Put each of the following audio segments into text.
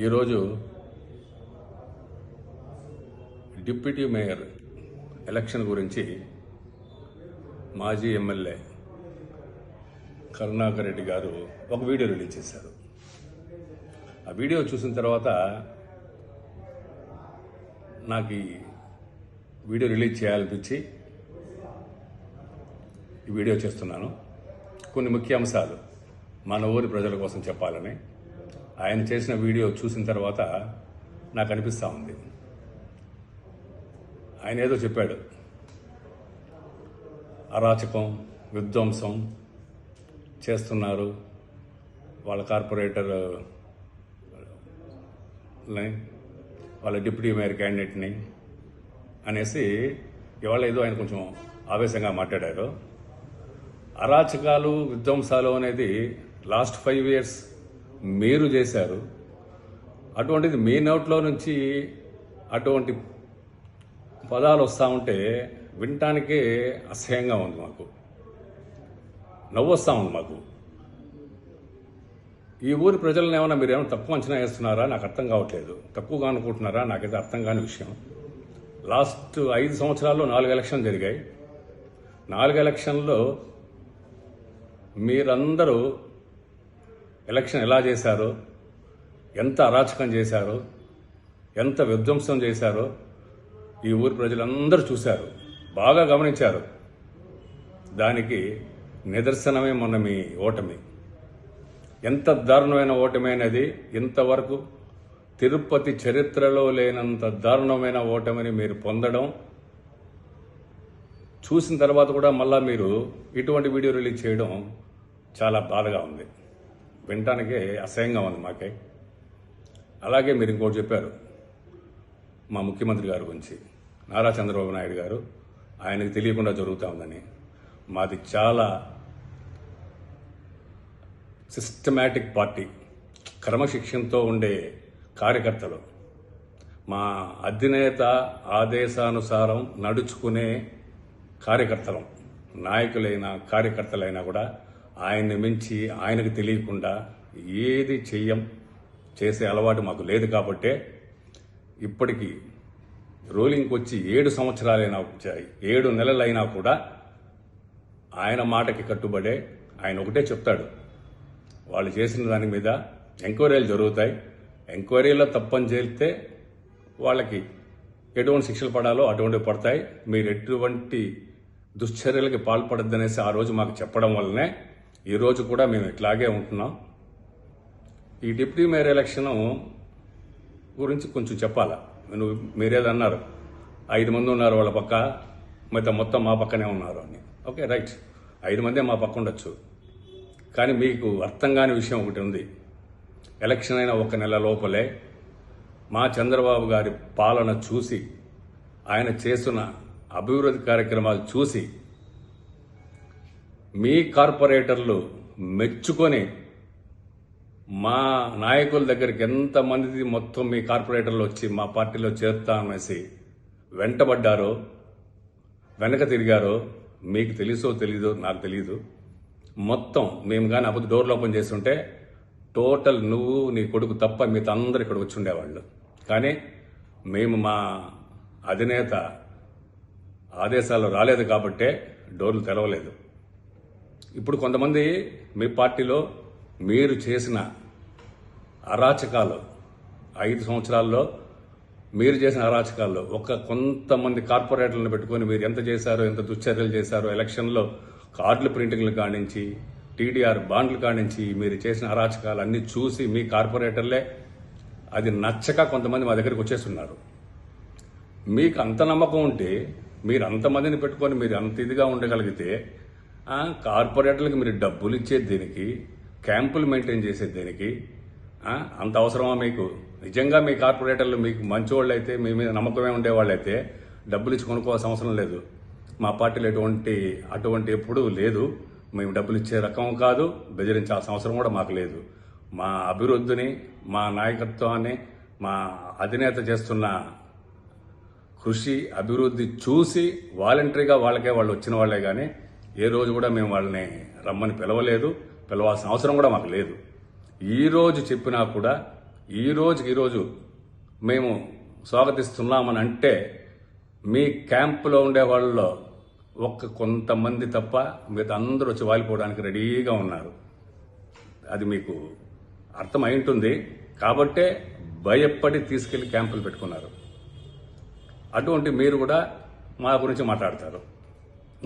ఈరోజు deputy mayor election గురించి మాజీ ఎమ్మెల్యే కరుణాకర్ రెడ్డి గారు ఒక వీడియో రిలీజ్ చేశారు. ఆ వీడియో చూసిన తర్వాత నాకు ఈ వీడియో రిలీజ్ చేయాలనిపించి ఈ వీడియో చేస్తున్నాను. కొన్ని ముఖ్య అంశాలు మన ఊరి ప్రజల కోసం చెప్పాలని ఆయన చేసిన వీడియో చూసిన తర్వాత నాకు అనిపిస్తూ ఉంది. ఆయన ఏదో చెప్పాడు. అరాచకం విధ్వంసం చేస్తున్నారు. వాళ్ళ కార్పొరేటర్ వాళ్ళ డిప్యూటీ మేయర్ క్యాండిడేట్ని అనేసి ఇవాళ ఏదో ఆయన కొంచెం ఆవేశంగా మాట్లాడారు. అరాచకాలు విధ్వంసాలు అనేది లాస్ట్ ఫైవ్ ఇయర్స్ మీరు చేశారు అటువంటిది మీ నోట్లో నుంచి అటువంటి పదాలు వస్తూ ఉంటే వినటానికే అసహ్యంగా ఉంది మాకు. నవ్వు వస్తూ ఉంది మాకు. ఈ ఊరి ప్రజలను ఏమైనా మీరు ఏమైనా తక్కువ అంచనా వేస్తున్నారా? నాకు అర్థం కావట్లేదు. తక్కువగా అనుకుంటున్నారా? నాకైతే అర్థం కాని విషయం. లాస్ట్ ఐదు సంవత్సరాల్లో నాలుగు ఎలక్షన్లు జరిగాయి. నాలుగు ఎలక్షన్లో మీరందరూ ఎలక్షన్ ఎలా చేశారో ఎంత అరాచకం చేశారో ఎంత విధ్వంసం చేశారో ఈ ఊరి ప్రజలందరూ చూశారు బాగా గమనించారు. దానికి నిదర్శనమే మొన్న మీ ఓటమి. ఎంత దారుణమైన ఓటమి అనేది ఇంతవరకు తిరుపతి చరిత్రలో లేనంత దారుణమైన ఓటమిని మీరు పొందడం చూసిన తర్వాత కూడా మళ్ళా మీరు ఇటువంటి వీడియో రిలీజ్ చేయడం చాలా బాధగా ఉంది. వినటానికే అసహ్యంగా ఉంది మాకే. అలాగే మీరు ఇంకోటి చెప్పారు మా ముఖ్యమంత్రి గారి గురించి. నారా చంద్రబాబు నాయుడు గారు ఆయనకు తెలియకుండా జరుగుతూ ఉందని. మాది చాలా సిస్టమేటిక్ పార్టీ క్రమశిక్షణతో ఉండే కార్యకర్తలు. మా అధినేత ఆదేశానుసారం నడుచుకునే కార్యకర్తలం నాయకులైన కార్యకర్తలైనా కూడా ఆయన్ని మించి ఆయనకు తెలియకుండా ఏది చెయ్యం చేసే అలవాటు మాకు లేదు కాబట్టే ఇప్పటికీ రోలింగ్కి వచ్చి ఏడు సంవత్సరాలైనా వచ్చాయి ఏడు నెలలైనా కూడా ఆయన మాటకి కట్టుబడే ఆయన ఒకటే చెప్తాడు. వాళ్ళు చేసిన దాని మీద ఎంక్వైరీలు జరుగుతాయి. ఎంక్వైరీలో తప్పని చేస్తే వాళ్ళకి ఎటువంటి శిక్షలు పడాలో అటువంటివి పడతాయి. మీరు ఎటువంటి దుశ్చర్యలకి పాల్పడద్దనేసి ఆ రోజు మాకు చెప్పడం వల్లనే ఈరోజు కూడా మేము ఇట్లాగే ఉంటున్నాం. ఈ డిప్యూటీ మేయర్ ఎలక్షన్ గురించి కొంచెం చెప్పాలా? నువ్వు మీరేదన్నారు ఐదు మంది ఉన్నారు వాళ్ళ పక్క మిగతా మొత్తం మా పక్కనే ఉన్నారు అని. Okay right. ఐదు మందే మా పక్క ఉండొచ్చు. కానీ మీకు అర్థం కాని విషయం ఒకటి ఉంది. ఎలక్షన్ అయిన ఒక నెల లోపలే మా చంద్రబాబు గారి పాలన చూసి ఆయన చేస్తున్న అభివృద్ధి కార్యక్రమాలు చూసి మీ కార్పొరేటర్లు మెచ్చుకొని మా నాయకుల దగ్గరికి ఎంతమంది మొత్తం మీ కార్పొరేటర్లు వచ్చి మా పార్టీలో చేరుతామనేసి వెంటబడ్డారో వెనక తిరిగారో మీకు తెలుసో తెలీదో నాకు తెలీదు. మొత్తం మేము కానీ అప్పుడు డోర్లు ఓపెన్ చేస్తుంటే టోటల్ నువ్వు నీ కొడుకు తప్ప మీతో అందరు ఇక్కడ వచ్చి ఉండేవాళ్ళు కానీ మేము మా అధినేత ఆదేశాలు రాలేదు కాబట్టే డోర్లు తెరవలేదు. ఇప్పుడు కొంతమంది మీ పార్టీలో మీరు చేసిన అరాచకాలు ఐదు సంవత్సరాల్లో మీరు చేసిన అరాచకాల్లో ఒక కొంతమంది కార్పొరేటర్లను పెట్టుకొని మీరు ఎంత చేశారో ఎంత దుశ్చర్యలు చేశారో ఎలక్షన్లో కార్డుల ప్రింటింగ్లు కానించి టీడీఆర్ బాండ్లు కానించి మీరు చేసిన అరాచకాలు అన్ని చూసి మీ కార్పొరేటర్లే అది నచ్చక కొంతమంది మా దగ్గరికి వచ్చేస్తున్నారు. మీకు అంత నమ్మకం ఉంటే మీరు అంతమందిని పెట్టుకొని మీరు అంత ఇదిగా ఉండగలిగితే కార్పొరేటర్లకు మీరు డబ్బులు ఇచ్చేది దేనికి క్యాంపులు మెయింటైన్ చేసేది దేనికి అంత అవసరమా మీకు? నిజంగా మీ కార్పొరేటర్లు మీకు మంచివాళ్ళు అయితే మీ మీద నమ్మకమే ఉండేవాళ్ళు అయితే డబ్బులు ఇచ్చి కొనుక్కోవాల్సిన అవసరం లేదు. మా పార్టీలో ఎటువంటి అటువంటి ఎప్పుడూ లేదు. మేము డబ్బులు ఇచ్చే రకం కాదు. బెదిరించాల్సిన అవసరం కూడా మాకు లేదు. మా అభివృద్ధిని మా నాయకత్వాన్ని మా అధినేత చేస్తున్న కృషి అభివృద్ధి చూసి వాలంటరీగా వాళ్ళకే వాళ్ళు వచ్చిన వాళ్ళే కానీ ఏ రోజు కూడా మేము వాళ్ళని రమ్మని పిలవలేదు. పిలవాల్సిన అవసరం కూడా మాకు లేదు. ఈ రోజు చెప్పినా కూడా ఈ రోజుకి ఈరోజు మేము స్వాగతిస్తున్నామని అంటే మీ క్యాంపులో ఉండే వాళ్ళలో ఒక్క కొంతమంది తప్ప మిగతా అందరూ వచ్చి వాలిపోవడానికి రెడీగా ఉన్నారు. అది మీకు అర్థం అయి ఉంటుంది. కాబట్టే భయపడి తీసుకెళ్ళి క్యాంపులు పెట్టుకున్నారు. అటువంటి మీరు కూడా మా గురించి మాట్లాడతారు.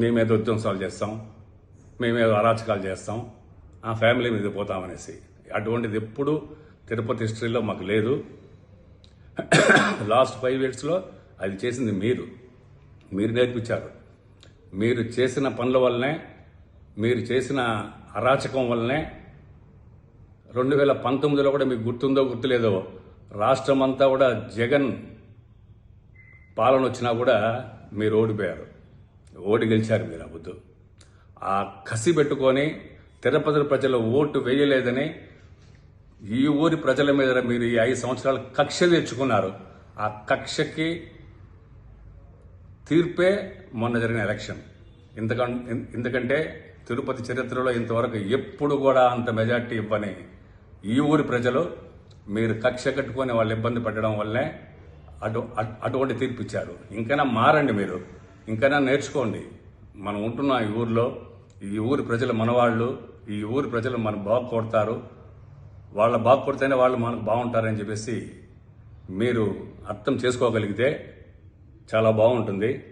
మేమేదో ఉద్యంసాలు చేస్తాం మేమేదో అరాచకాలు చేస్తాం ఆ ఫ్యామిలీ మీద పోతామనేసి. అటువంటిది ఎప్పుడు తిరుపతి హిస్టరీలో మాకు లేదు. లాస్ట్ ఫైవ్ ఇయర్స్లో అది చేసింది మీరు. మీరు నేర్పించారు. మీరు చేసిన పనుల వల్లనే మీరు చేసిన అరాచకం వల్లనే రెండు వేల పంతొమ్మిదిలో కూడా మీకు గుర్తుందో గుర్తులేదో రాష్ట్రం అంతా కూడా జగన్ పాలన వచ్చినా కూడా మీరు ఓడిపోయారు. ఓటు గెలిచారు మీరు అబుద్ధు. ఆ కసి పెట్టుకొని తిరుపతి ప్రజలు ఓటు వేయలేదని ఈ ఊరి ప్రజల మీద మీరు ఈ ఐదు సంవత్సరాలు కక్ష తెచ్చుకున్నారు ఆ కక్షకి తీర్పే మొన్న జరిగిన ఎలక్షన్. ఎందుకంటే ఎందుకంటే తిరుపతి చరిత్రలో ఇంతవరకు ఎప్పుడు కూడా అంత మెజార్టీ ఇవ్వని ఈ ఊరి ప్రజలు మీరు కక్ష కట్టుకొని వాళ్ళు ఇబ్బంది పెట్టడం వల్లే అటు అటు- అటువంటి తీర్పు ఇచ్చారు. ఇంకైనా మారండి మీరు. ఇంకైనా నేర్చుకోండి. మనం ఉంటున్న ఈ ఊర్లో ఈ ఊరి ప్రజలు మనవాళ్ళు ఈ ఊరి ప్రజలు మనం బాగు కొడతారు. వాళ్ళ బాగు కొడితేనే వాళ్ళు మనకు బాగుంటారని చెప్పేసి మీరు అర్థం చేసుకోగలిగితే చాలా బాగుంటుంది.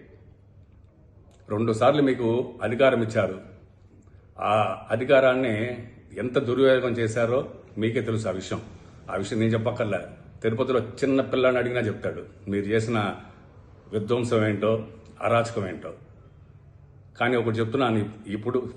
రెండుసార్లు మీకు అధికారం ఇచ్చారు. ఆ అధికారాన్ని ఎంత దుర్వినియోగం చేశారో మీకే తెలుసు ఆ విషయం. ఆ విషయం నేను చెప్పక్కర్లే. తిరుపతిలో చిన్న పిల్లని అడిగినా చెప్తాడు. మీరు చేసిన విధ్వంసం ఏంటో అరాచకం ఏంటో. కానీ ఒకటి చెప్తున్నాను ఇప్పుడు